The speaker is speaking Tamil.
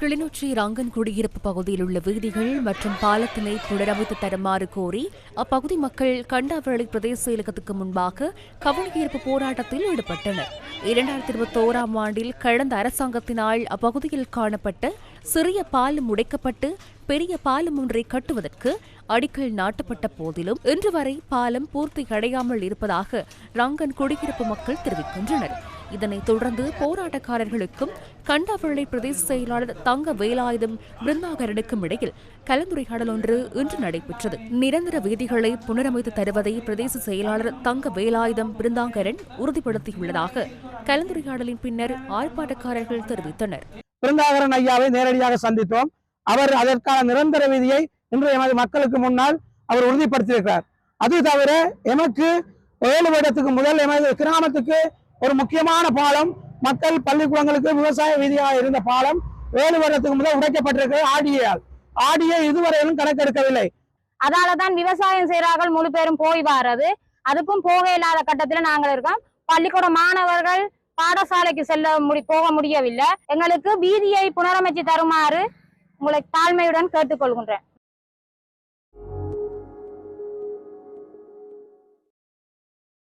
கிளிநொச்சி ரங்கன் குடியிருப்பு பகுதியில் உள்ள வீதிகள் மற்றும் பாலத்தினை புனரமைத்து தருமாறு கோரி அப்பகுதி மக்கள் கண்டாவளி பிரதேச செயலகத்துக்கு முன்பாக கவனஈர்ப்பு போராட்டத்தில் ஈடுபட்டனர். இரண்டாயிரத்தி இருபத்தோராம் ஆண்டில் கடந்த அரசாங்கத்தினால் அப்பகுதியில் காணப்பட்ட சிறிய பாலம் உடைக்கப்பட்டு பெரிய பாலம் ஒன்றை கட்டுவதற்கு அடிக்கல் நாட்டப்பட்ட போதிலும் இன்று வரை பாலம் பூர்த்தி அடையாமல் இருப்பதாக ரங்கன் குடியிருப்பு மக்கள் தெரிவிக்கின்றனர். இதனைத் தொடர்ந்து போராட்டக்காரர்களுக்கும் கண்டாவளை பிரதேச செயலாளர் தங்க வேலாயுதம் பிருந்தாகரனுக்கும் இடையில் கலந்துரையாடல் ஒன்று இன்று நடைபெற்றது. நிரந்தர வீதிகளை புனரமைத்து தருவதை பிரதேச செயலாளர் தங்க வேலாயுதம் பிருந்தாகரன் உறுதிப்படுத்தியுள்ளதாக கலந்துரையாடலின் பின்னர் ஆர்ப்பாட்டக்காரர்கள் தெரிவித்தனர். பிருந்தாகரன் ஐயாவை நேரடியாக சந்தித்தோம். அவர் அதற்கான நிரந்தர விதியை இன்று எமது மக்களுக்கு முன்னால் அவர் உறுதிப்படுத்தியிருக்கிறார். அது தவிர எமக்கு ஏழு வருடத்துக்கு முதல் எமது கிராமத்துக்கு ஒரு முக்கியமான பாலம். மக்கள் பள்ளிக்கூடங்களுக்கு விவசாய வீதியாக இருந்த பாலம் ஏழு வருடத்துக்கு முதல் உடைக்கப்பட்டிருக்கிறது ஆடியால் ஆடியை இதுவரையிலும் கணக்கெடுக்கவில்லை. அதாலதான் விவசாயம் செய்யறார்கள் முழு பேரும் போய் வாரது. அதுக்கும் போக இல்லாத கட்டத்துல நாங்கள் இருக்கோம். பள்ளிக்கூட மாணவர்கள் பாடசாலைக்கு செல்ல முடி போக முடியவில்லை. எங்களுக்கு வீதியை புனரமைச்சு தருமாறு உங்களை தாழ்மையுடன் கேட்டுக்கொள்கின்றேன்.